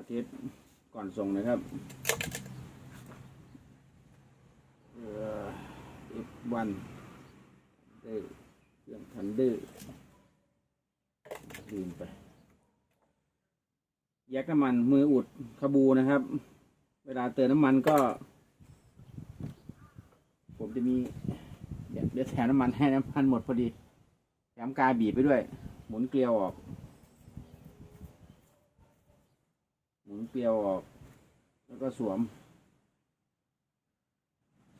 มาเทสก่อนส่งนะครับเอ่อ F1 เดอร์เรื่องทันเดอร์ลืมไปแยกน้ำมันมืออุดขบูนะครับ เวลาเติมน้ำมันก็ ผมจะมีเดี๋ยวแถมน้ำมันให้น้ำมันหมดพอดีแถมกาบีบไปด้วย หมุนเกลียวออก หมุน เกลียวออก แล้วก็สวม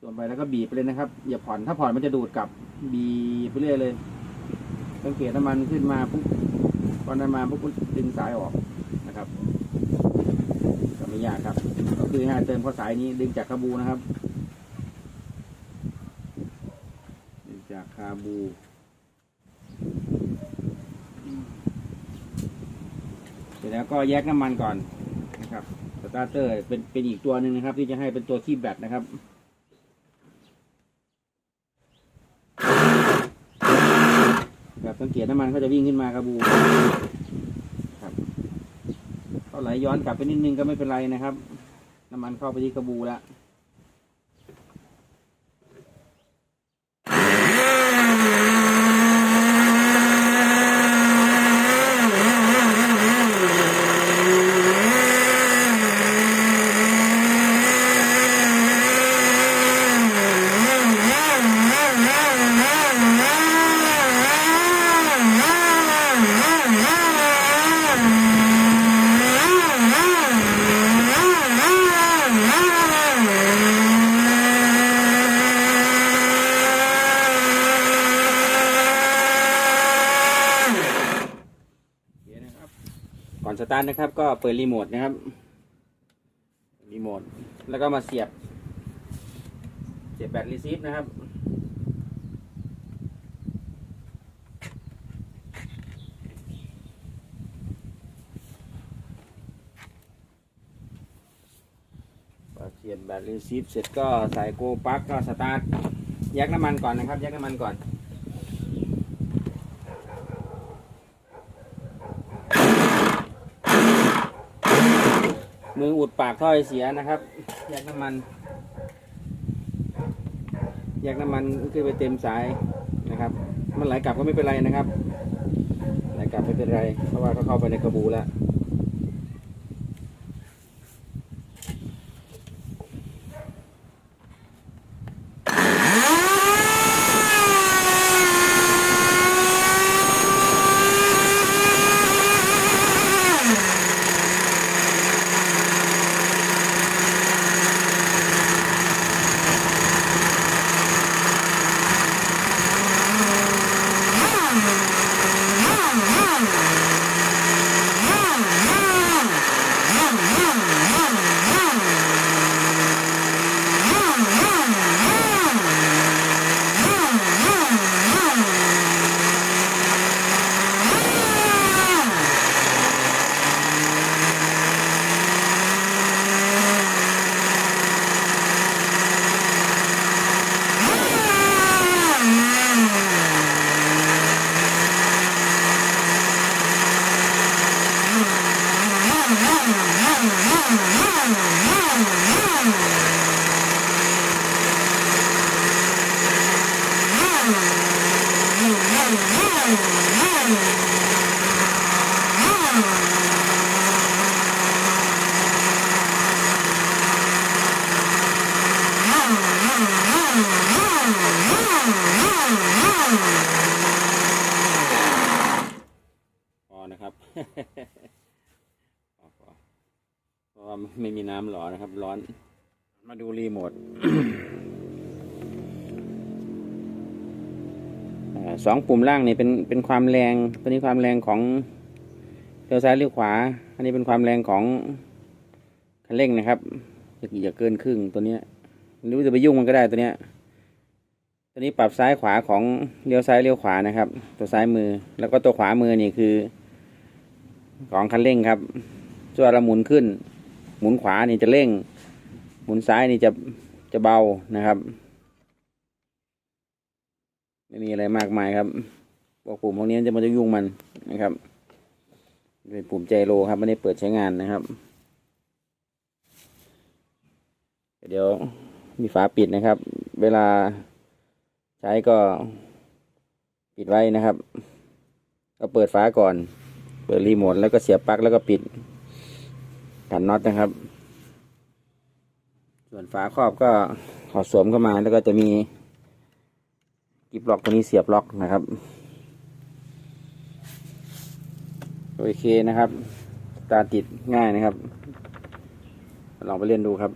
สวมไปแล้วก็บีบไปเลยนะครับ อย่าผ่อน ถ้าผ่อนมันจะดูดกลับ บีบไปเรื่อยเลย สังเกตน้ำมันขึ้นมาปุ๊บพอน้ำมันปุ๊บดึงสายออกนะครับก็ไม่ยากครับ ก็คือให้เติมข้อสายนี้ดึงจากคาบูนะครับ ดึงจากคาบูเสร็จแล้วก็แยกน้ำมันก่อน ครับสตาร์เตอร์เป็นเป็นอีกตัวหนึ่งนะครับ ที่จะให้เป็นตัวคีบแบตนะครับแบบสังเกตน้ำมันเขาจะวิ่งขึ้นมากระบูครับถ้าไหลย้อนกลับไปนิดนึงก็ไม่เป็นไรนะครับ น้ำมันเข้าไปที่กระบูแล้ว สตาร์ทนะครับ ก็เปิดรีโมทนะครับรีโมทแล้วก็มาเสียบ เสียบแบตรีซีฟนะครับพอเสียบแบตรีซีฟเสร็จก็ใส่โกปักก็สตาร์ทแยกน้ำมันก่อนนะครับ แยกน้ำมันก่อน มืออุดปากท่อไอเสียนะครับแยกน้ำมันแยกน้ำมันขึ้นไปเต็มสายนะครับ มันไหลกลับก็ไม่เป็นไรนะครับ ไหลกลับไม่เป็นไร เพราะว่าเขาเข้าไปในกระบูแล้ว พอนะครับ พราะว่าไม่มีน้ำหล่อนะครับ ร้อน มาดูรีโมทสองปุ่มล่างนี่เป็นเป็นความแรงตัวนี้ความแรงของเลี้ยวซ้ายเลี้ยวขวา อันนี้เป็นความแรงของคันเร่งนะครับอย่าเกินครึ่งตัวเนี้ยหรือจะไปยุ่งมันก็ได้ตัวเนี้ยตัวนี้ปรับซ้ายขวาของเลี้ยวซ้ายเลี้ยวขวานะครับ ตัวซ้ายมือแล้วก็ตัวขวามือนี่คือ ของคันเร่งครับส่วนเราหมุนขึ้น หมุนขวานี่จะเร่ง หมุนซ้ายนี่จะจะเบานะครับ ไม่มีอะไรมากมายครับบอกปุ่มพวกนี้จะมาจะยุ่งมันนะครับ เป็นปุ่มใจโลครับไม่ได้เปิดใช้งานนะครับ เดี๋ยวมีฝาปิดนะครับ เวลาใช้ก็ปิดไว้นะครับ ก็เปิดฝาก่อน เปิดรีโมทแล้วก็เสียบปลั๊กแล้วก็ปิด กันน็อตนะครับ ส่วนฝาครอบก็ขอสวมเข้ามาแล้วก็จะมีกิบล็อกตัวนี้เสียบล็อกนะครับ โอเคนะครับ ตาติดง่ายนะครับ ลองไปเล่นดูครับ